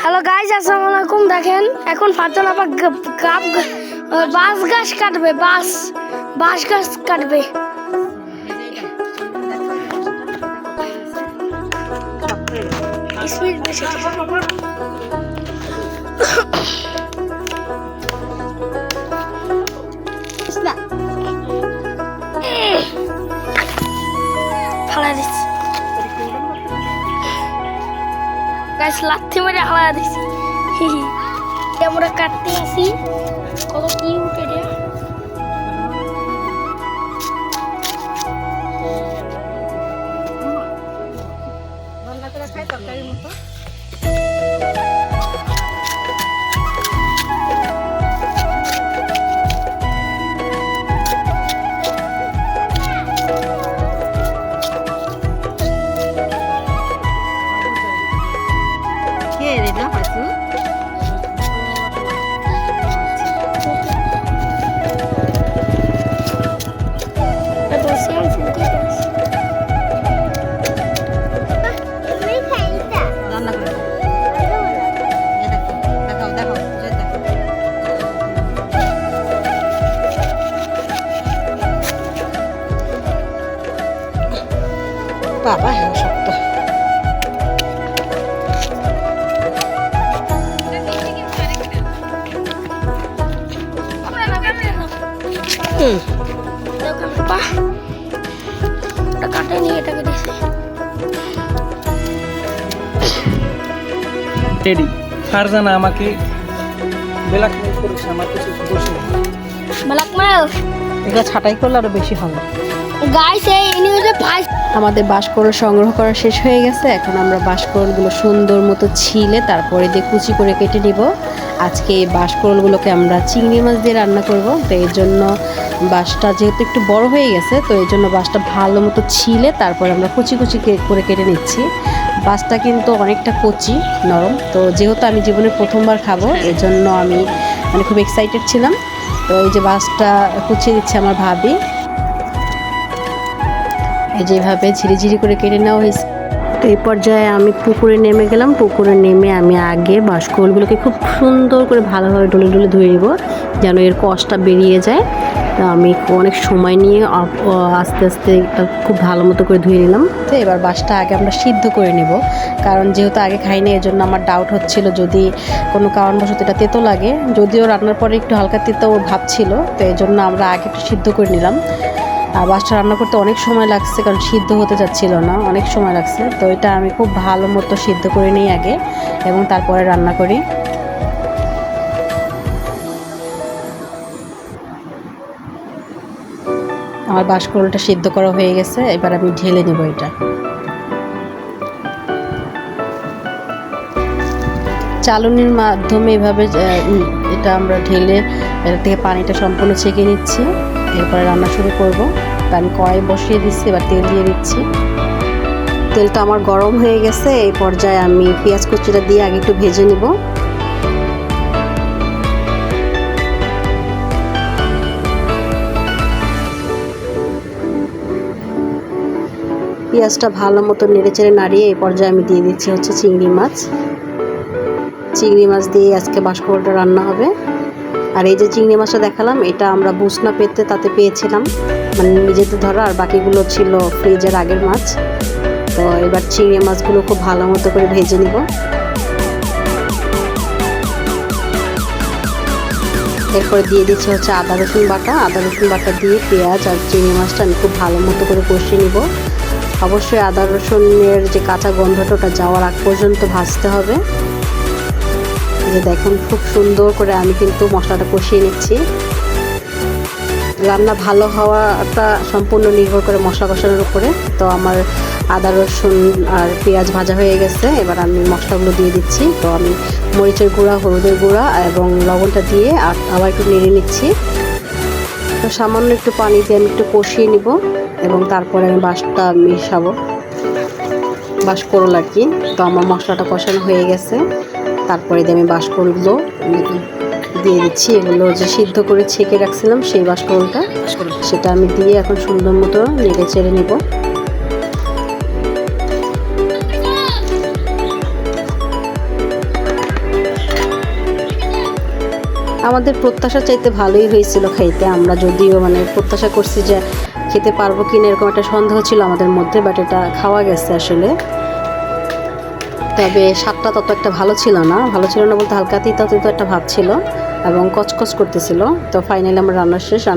Hello guys আসসালামু আলাইকুম দেখেন, এখন ফারজান আবার গ- গাব গ- বাঁশ গাছ কাটবে, বাঁশ বাঁশ গাছ কাটবে। স্পিড দিচ্ছি। গাছ লাথি মেরে হালা দিছি। আমরা কাটতে আসি। কত কি উঠে খেয়ে রে না পাইছু বসে হুম। এটা কাটে নিয়ে এটাকে দিয়েছে টেডি ফারজানা আমাকে ব্ল্যাকমেল করেছে আমার কিছু দোষ ব্ল্যাকমেল এগুলো ছাটাই করলে আরও বেশি ভালো। এই আমাদের বাঁশকরল সংগ্রহ করা শেষ হয়ে গেছে। এখন আমরা বাঁশকরলগুলো সুন্দর মতো ছিলে তারপরে দিয়ে কুচি করে কেটে নিব। আজকে এই বাঁশকরলগুলোকে আমরা চিংড়ি মাছ দিয়ে রান্না করব। তো এর জন্য বাঁশটা যেহেতু একটু বড় হয়ে গেছে তো এই জন্য বাঁশটা ভালো মতো ছিলে তারপরে আমরা কুচি কুচি করে কেটে নিচ্ছি। বাঁশটা কিন্তু অনেকটা কচি নরম। তো যেহেতু আমি জীবনে প্রথমবার খাব এর জন্য আমি মানে খুব এক্সাইটেড ছিলাম। তো এই যে বাঁশটা কুচিয়ে দিচ্ছে আমার ভাবি। এই যেভাবে ঝিরিঝিরি করে কেটে নেওয়া হয়েছে। তো এই পর্যায়ে আমি পুকুরে নেমে গেলাম। পুকুরে নেমে আমি আগে বাঁশকোলগুলোকে খুব সুন্দর করে ভালোভাবে ডলে ডলে ধুয়ে নিব, যেন এর কষটা বেরিয়ে যায়। তো আমি অনেক সময় নিয়ে আস্তে আস্তে খুব ভালো মতো করে ধুয়ে নিলাম। তো এবার বাঁশটা আগে আমরা সিদ্ধ করে নেব। কারণ যেহেতু আগে খাইনি এর জন্য আমার ডাউট হচ্ছিল যদি কোনো কারণবশত এটা তেতো লাগে। যদিও রান্নার পরে একটু হালকা তেতো ভাব ছিল, তো এই জন্য আমরা আগে একটু সিদ্ধ করে নিলাম। আর মাছটা রান্না করতে অনেক সময় লাগছে, কারণ সিদ্ধ হতে যাচ্ছিল না, অনেক সময় লাগছে। তো এটা আমি খুব ভালো মতো সিদ্ধ করে নিই আগে এবং তারপরে রান্না করি। আমার বাঁশকরলটা সিদ্ধ করা হয়ে গেছে, এবার আমি ঢেলে নেব এটা। চালনির মাধ্যমে এভাবে এটা আমরা ঢেলে এটা থেকে পানিটা সম্পূর্ণ ছেঁকে নিচ্ছি। এরপরে রান্না শুরু করব। আমি কড়াই বসিয়ে দিচ্ছি, এবার তেল দিয়ে দিচ্ছি। তেলটা আমার গরম হয়ে গেছে, এই পর্যায়ে আমি পেঁয়াজ কুচিটা দিয়ে আগে একটু ভেজে নিব। পেঁয়াজটা ভালো মতো নেড়ে চেড়ে নাড়িয়ে এই পর্যায়ে আমি দিয়ে দিচ্ছি হচ্ছে চিংড়ি মাছ। চিংড়ি মাছ দিয়ে আজকে বাঁশকড়টা রান্না হবে। আর এই যে চিংড়ি মাছটা দেখালাম, এটা আমরা বুসনা পেতে তাতে পেয়েছিলাম। মানে নিজেদের ধরা, আর বাকিগুলো ছিল ফ্রিজের আগের মাছ। তো এবার চিংড়ি মাছগুলো খুব ভালো মতো করে ভেজে নিব। এরপরে দিয়ে দিচ্ছি হচ্ছে আদা রসুন বাটা। আদা রসুন বাটা দিয়ে পেঁয়াজ আর চিংড়ি মাছটা আমি খুব ভালো মতো করে কষিয়ে নিব। অবশ্যই আদা রসুনের যে কাঁচা গন্ধটা যাওয়ার আগ পর্যন্ত ভাজতে হবে। যে দেখুন খুব সুন্দর করে আমি কিন্তু মশলাটা কষিয়ে নিচ্ছি। রান্না ভালো হওয়াটা সম্পূর্ণ নির্ভর করে মশলা কষানোর উপরে। তো আমার আদা, রসুন আর পেঁয়াজ ভাজা হয়ে গেছে। এবার আমি মশলাগুলো দিয়ে দিচ্ছি। তো আমি মরিচের গুঁড়া, হলুদের গুঁড়া এবং লবণটা দিয়ে আর আবার একটু নেড়ে নিচ্ছি। তো সামান্য একটু পানি দিয়ে আমি একটু কষিয়ে নিব এবং তারপরে আমি বাঁশটা মিশাবো। বাঁশ করল আর কি। তো আমার মশলাটা কষানো হয়ে গেছে। তারপরে আমি বাসকলগুলো দিয়ে দিচ্ছি এগুলো যে সিদ্ধ করে ছেঁকে রাখছিলাম সেই বাসকলটা সেটা আমি দিয়ে এখন সুন্দর মতো নেড়ে চেড়ে নেব। আমাদের প্রত্যাশা চাইতে ভালোই হয়েছিল খাইতে। আমরা যদিও মানে প্রত্যাশা করছি যে খেতে পারব কিনা এরকম একটা সন্দেহ ছিল আমাদের মধ্যে বাট এটা খাওয়া গেছে আসলে। তবে স্বাদটা তত একটা ভালো ছিল না। ভালো ছিল না বলতে হালকা তিতা তিতা একটা ভাব ছিল এবং কচকচ করতেছিল। তো ফাইনালি আমার রান্না শেষ, রান্না